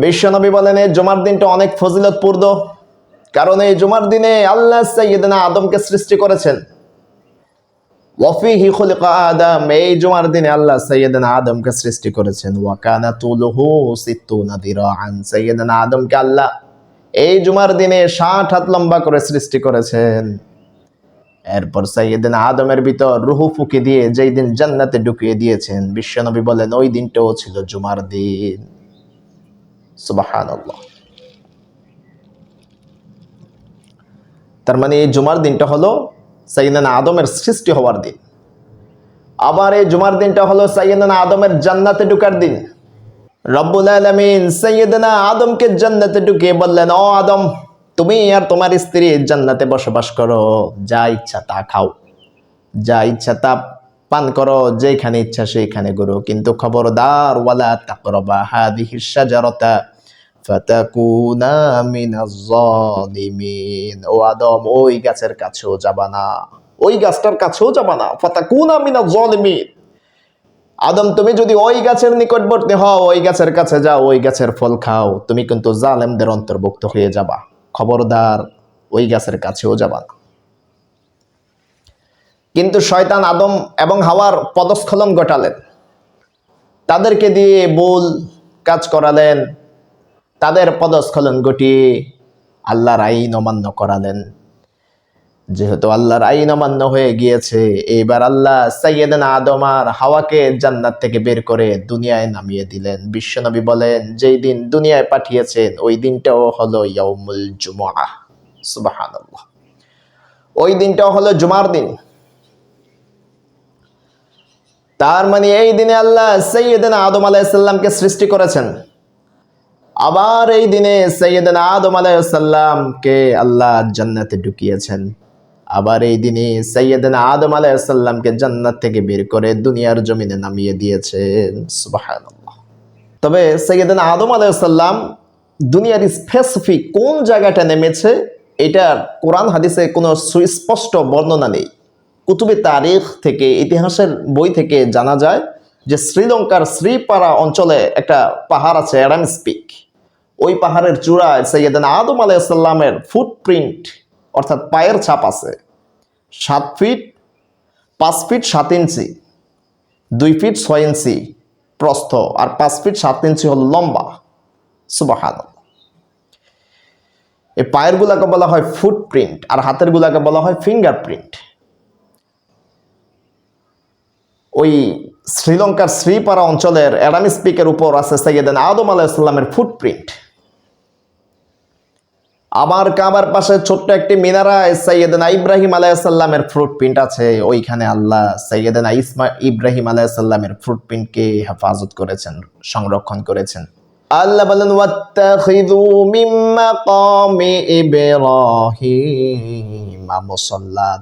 বিশ্বনবী বলেন, এই জুমার দিনটা অনেক ফজিলতপূর্ণ। কারণ এই জুমার দিনে আল্লাহ সাইয়্যিদিনা আদমকে সৃষ্টি করেছেন। ওয়াফিহি খুলিকা আদম, এই জুমার দিনে আল্লাহ সাইয়্যিদিনা আদমকে সৃষ্টি করেছেন। ওয়া কানা তুলুহু সিত্তুনা দিরাআন, সাইয়্যিদিনা আদমকে আল্লাহ এই জুমার দিনে ষাট হাত লম্বা করে সৃষ্টি করেছেন। এরপর সাইয়েদিন আদমের ভিতর রুহু ফুকে দিয়ে যেই দিন জান্নাতে ঢুকিয়ে দিয়েছেন, বিশ্বনবী বলেন, ওই দিনটাও ছিল জুমার দিন। সুবহানাল্লাহ। তার মানে এই জুমার দিনটা হলো সাইয়েদিন আদমের সৃষ্টি হওয়ার দিন। আবার এই জুমার দিনটা হলো সাইয়েদিন আদমের জান্নাতে ঢুকার দিন। রব্বুল আলামিন সাইয়েদিনা আদমকে জান্নাতে ঢুকিয়ে বললেন, ও আদম, তুমি আর তোমার স্ত্রী জান্নাতে বসবাস করো, যা ইচ্ছা তা খাও। যা ইচ্ছা তা পান করো যেখানে ইচ্ছা সেইখানে করো কিন্তু খবরদার, ওয়ালা তাকরবা হাদিহি শাজারাতা। ফাতাকুনা মিনাজ জালিমিন। ও আদম, ওই গাছের কাছেও যাবা না। ওই গাছটার কাছেও যাবা না। ফাতাকুনা মিনাজ জালিমিন। আদম, তুমি যদি ওই গাছের নিকটবর্তী হও, ওই গাছের কাছে যাও, ওই গাছের ফল খাও, তুমি কিন্তু জালেমদের অন্তর্ভুক্ত হয়ে যাবা। খবরদার, ওই গাছের কাছেও যাবা না। কিন্তু শয়তান আদম এবং হাওয়ার পদস্খলন ঘটালেন। তাদেরকে দিয়ে ভুল কাজ করালেন। তাদের পদস্খলন ঘটিয়ে আল্লাহর আইন অমান্য করালেন। যেহেতু আল্লাহর আইন অমান্য হয়ে গিয়েছে, এইবার আল্লাহ সাইয়েদান আদম আর হাওয়াকে জান্নাত থেকে বের করে দুনিয়ায় নামিয়ে দিলেন। বিশ্বনবী বলেন, যেই দিন দুনিয়ায় পাঠিয়েছেন, ওই দিনটাও হলো ইয়াউমুল জুমআ। সুবহানাল্লাহ। ওই দিনটাও হলো জুমার দিন। তার মানে এই দিনে আল্লাহ সৈয়দিন আদম আলাইসাল্লামকে সৃষ্টি করেছেন। আবার এই দিনে সৈয়দিন আদম আলাইসাল্লামকে আল্লাহ জান্নাতে ঢুকিয়েছেন। আবার এই দিনে সৈয়দিন আদম আলাইসাল্লামকে জান্নাত থেকে বের করে দুনিয়ার জমিনে নামিয়ে দিয়েছেন। সুবহানাল্লাহ। তবে সৈয়দিন আদম আলাইসাল্লাম দুনিয়ার স্পেসিফিক কোন জায়গাটা নেমেছে এটার কোরআন হাদিসে কোনো সুস্পষ্ট বর্ণনা নেই। কুতুবে তারিখ থেকে, ইতিহাসের বই থেকে জানা যায় যে শ্রীলঙ্কার শ্রীপাড়া অঞ্চলে একটা পাহাড় আছে অ্যাডাম স্পিক ওই পাহাড়ের চূড়ায় সৈয়দান আদম আলাইসাল্লামের ফুটপ্রিন্ট অর্থাৎ পায়ের ছাপ আছে। সাত ফিট পাঁচ ফিট সাত ইঞ্চি, দুই ফিট ছয় ইঞ্চি প্রস্থ আর পাঁচ ফিট সাত ইঞ্চি হল লম্বা। সুবাহান এই পায়ের গুলাকে বলা হয় ফুটপ্রিন্ট আর হাতের গুলাকে বলা হয় ফিঙ্গারপ্রিন্ট ওই শ্রীলঙ্কার শ্রীপাড়া অঞ্চলের অ্যাডাম স্পিকের উপর আছে সৈয়দান আদম আলাইসাল্লামের ফুটপ্রিন্ট আমার কাবার পাশে ছোট্ট একটি মিনারায় সৈয়দানা ইব্রাহিম আলাইসাল্লামের ফুটপ্রিন্ট আছে। ওইখানে আল্লাহ সৈয়দানা ইসমা, ইব্রাহিম আলাইসাল্লামের ফুটপ্রিন্টকে হেফাজত করেছেন, সংরক্ষণ করেছেন। আল্লাহ বলেন, ওয়াত্তাখিযু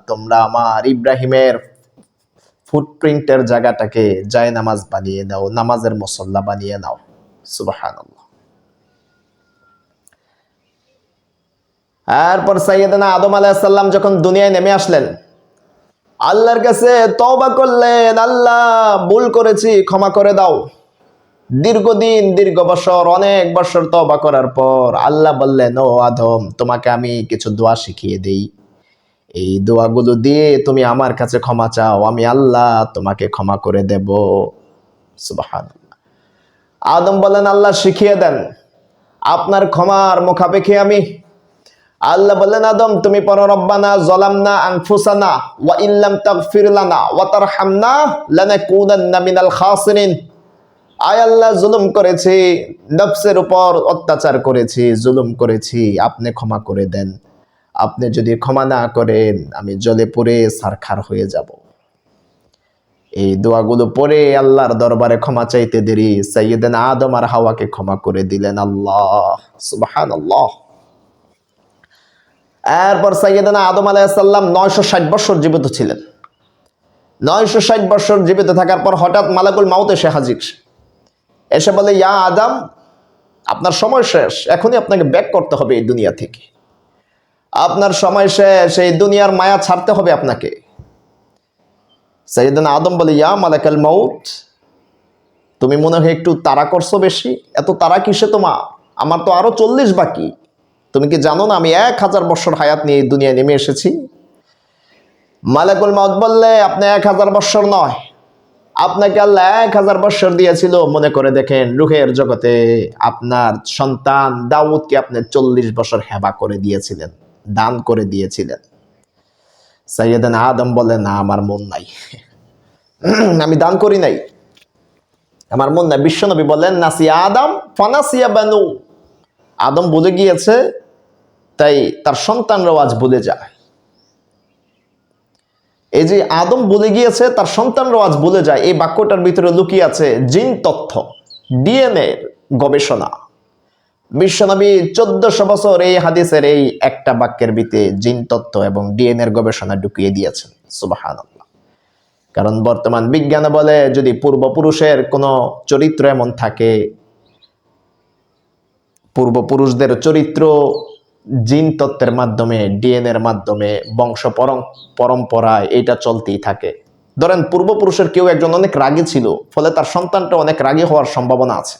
তোমরা আমার ইব্রাহিমের ফুটপ্রিন্টের জায়গাটাকে যায় নামাজ বানিয়ে নাও, নামাজের মুসল্লা বানিয়ে নাও। সুবহানাল্লাহ। এরপর সাইয়েদানা আদম আলাইসাল্লাম যখন দুনিয়ায় নেমে আসলেন, আল্লাহর কাছে তওবা করলেন, আল্লাহ, ভুল করেছি, ক্ষমা করে দাও। দীর্ঘদিন, দীর্ঘ বছর, অনেক বছর তবা করার পর আল্লাহ বললেন, ও আদম, তোমাকে আমি কিছু দোয়া শিখিয়ে দেই। এই দোয়াগুলো দিয়ে তুমি আমার কাছে ক্ষমা চাও, আমি আল্লাহ তোমাকে ক্ষমা করে দেব। আদম বলেন আল্লাহ, শিখিয়ে দেন। আপনার ক্ষমার মুখাপেক্ষে আমি। আল্লাহ বললেন, আদম, তুমি পর রব্বানা জলামনা আনফুসানা ওয়া ইল্লাম তাগফির লানা ওয়া তারহামনা লানাকুনান্না মিনাল খাসিরিন। আয় আল্লাহ, জুলুম করেছি, নফসের উপর অত্যাচার করেছি, জুলুম করেছি, আপনি ক্ষমা করে দেন। আপনি যদি ক্ষমা না করেন, আমি জলে পড়ে সারখার হয়ে যাব। এই দোয়াগুলো পড়ে আল্লাহর দরবারে ক্ষমা চাইতে দেরি। সাইয়েদেন আদম আর হাওয়াকে ক্ষমা করে দিলেন আল্লাহ। সুবহানাল্লাহ। এরপর সাইয়েদানা আদম আলাইসাল্লাম নয়শো ষাট বছর জীবিত ছিলেন। নয়শো ষাট বছর জীবিত থাকার পর হঠাৎ মালাকুল মাউত এসে হাজির। এসে বলে, ইয়া আদম, আপনার সময় শেষ, এখনই আপনাকে ব্যাক করতে হবে এই দুনিয়া থেকে। আপনার সময় শেষ, এই দুনিয়ার মায়া ছাড়তে হবে আপনাকে। সাইয়েদানা আদম বলে, ইয়া মালাকাল মাউত, তুমি মনে হয় একটু তারা করছ বেশি? এত তারা কিসে তোমা আমার তো আরও চল্লিশ বাকি। তুমি কি জানো না আমি এক হাজার বছর হায়াত নিয়ে এই দুনিয়ায় নেমে এসেছি? মালাকুল মাউত বললে, আপনি এক হাজার বছর নয়। আপনাকে আল্লাহ এক হাজার বছর দিয়েছিল। মনে করে দেখেন, রুহের জগতে আপনার সন্তান দাউদকে আপনি চল্লিশ বছর হেবা করে দিয়েছিলেন, দান করে দিয়েছিলেন। সাইয়েদান আদম বলে না, আমার মন নাই। আমি দান করি নাই। আমার মন নাই। বিশ্বনবী বলেন নাসিয়া আদম ফানাসিয়া বানু। আদম বলে গিয়েছে, তাই তার সন্তানরাও আজ বলে যায়। এই যে আদম বলে গিয়েছে, তার সন্তানরাও আজ বলে যায়। এই বাক্যটার ভিতরে লুকিয়ে আছে জিন তথ্য, ডিএনএ গবেষণা। বিশ্বনবী চোদ্দশো বছর এই হাদিসের এই একটা বাক্যের ভিতরে জিন তত্ত্ব এবং ডিএনএ গবেষণা ঢুকিয়ে দিয়েছেন। সুবাহান কারণ বর্তমান বিজ্ঞানে বলে, যদি পূর্বপুরুষের কোনো চরিত্র এমন থাকে পূর্বপুরুষদের চরিত্র জিন তত্ত্বের মাধ্যমে ডিএনএর মাধ্যমে, বংশ পরম পরম্পরায় এটা চলতেই থাকে। ধরেন, পূর্বপুরুষের কেউ একজন অনেক রাগী ছিল, ফলে তার সন্তানটা অনেক রাগী হওয়ার সম্ভাবনা আছে।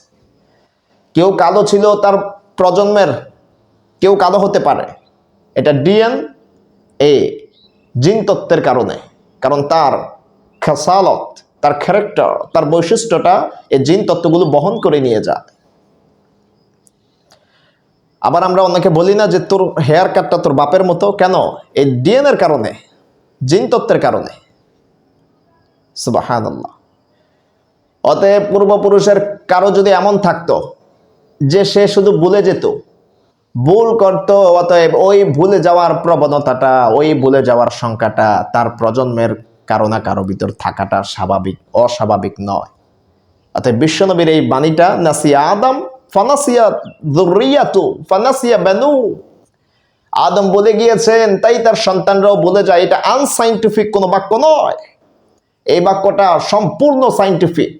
কেউ কালো ছিল, তার প্রজন্মের কেউ কালো হতে পারে। এটা ডিএন এ, জিন তত্ত্বের কারণে। কারণ তার খেসালত, তার ক্যারেক্টার তার বৈশিষ্ট্যটা এই জিন তত্ত্বগুলো বহন করে নিয়ে যায়। আবার আমরা অনেকে বলি না যে তোর হেয়ার কাটটা তোর বাপের মতো। কেন? এই ডিএনএর কারণে, জিন তত্ত্বের কারণে। সুবাহান অতএব পূর্বপুরুষের কারও যদি এমন থাকতো যে সে শুধু ভুলে যেত, ভুল করতো, অতএব ওই ভুলে যাওয়ার প্রবণতাটা, ওই ভুলে যাওয়ার সংখ্যাটা তার প্রজন্মের কারও কারও ভিতর থাকাটা স্বাভাবিক, অস্বাভাবিক নয়। অতএব বিশ্বনবীর এই বাণীটা, নাসি আদম ফানাসিয়া আদম বলে গিয়েছেন, তাই তার সন্তানরাও বলে যায়, এটা আনসাইন্টিফিক কোনো বাক্য নয়। এই বাক্যটা সম্পূর্ণ সাইন্টিফিক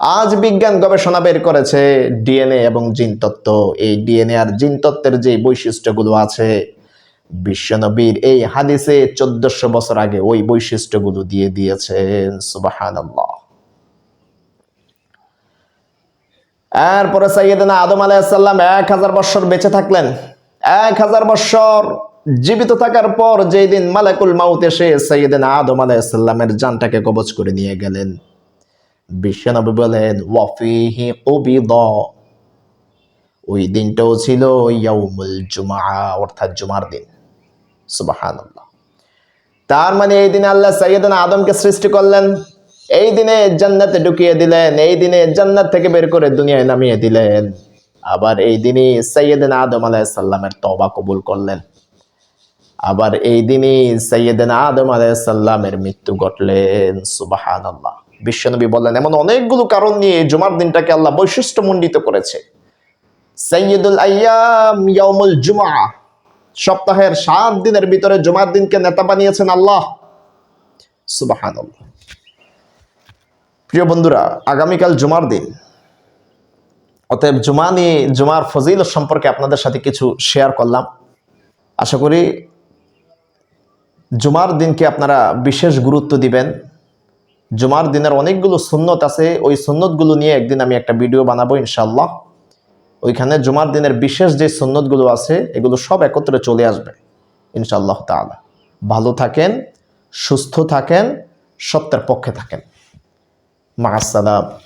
আজ বিজ্ঞান গবেষণা বের করেছে ডিএনএ এবং জিন তত্ত্ব। এই ডিএনএ আর জিন তত্ত্বের যে বৈশিষ্ট্যগুলো আছে, বিশ্বনবীর এই হাদিসে চোদ্দশো বছর আগে ওই বৈশিষ্ট্যগুলো দিয়ে দিয়েছেন। সুবাহান এরপরে সাইয়েদনা আদম আলাইসাল্লাম এক হাজার বৎসর বেঁচে থাকলেন। এক হাজার বৎসর জীবিত থাকার পর যেই দিন মালাকুল মাউত এসে সৈয়দিন আদম আলাইসাল্লামের জানটাকে কবচ করে নিয়ে গেলেন। বিশ্বনবী বলেন ওয়াফিহি উবিদ। ওই দিনটাও ছিল ইয়াউমুল জুমা অর্থাৎ জুমার দিন। সুবহানাল্লাহ। তার মানে এই দিন আল্লাহ সৈয়দিন আদমকে সৃষ্টি করলেন। এই দিনে জান্নাতে ঢুকিয়ে দিলেন, এই দিনে জান্নাত থেকে বের করে দুনিয়ায় নামিয়ে দিলেন। আবার এই দিনই সৈয়দিন আদম আলাইসাল্লামের তবা কবুল করলেন। আবার এই দিনই সৈয়দিন আদম আলাইসাল্লামের মৃত্যু ঘটলেন সুবাহান আল্লাহ বিশ্বনবী বললেন, এমন অনেকগুলো কারণ নিয়ে জুমার দিনটাকে আল্লাহ বৈশিষ্ট্যমণ্ডিত করেছে। সৈয়দুল আয়াম ইয়াউমুল জুমা সপ্তাহের সাত দিনের ভিতরে জুমার দিনকে নেতা বানিয়েছেন আল্লাহ। সুবাহান আল্লাহ প্রিয় বন্ধুরা, আগামীকাল জুমার দিন। অতএব জুমা নিয়ে জুমার ফজিল সম্পর্কে আপনাদের সাথে কিছু শেয়ার করলাম। আশা করি জুমার দিনকে আপনারা বিশেষ গুরুত্ব দিবেন। জুমার দিনের অনেকগুলো সুন্নত আছে, ওই সুন্নতগুলো নিয়ে একদিন আমি একটা ভিডিও বানাবো ইনশাল্লাহ ওইখানে জুমার দিনের বিশেষ যে সুন্নতগুলো আছে, এগুলো সব একত্রে চলে আসবে ইনশাল্লাহ তালা ভালো থাকেন, সুস্থ থাকেন, সত্যের পক্ষে থাকেন। مع السلامة.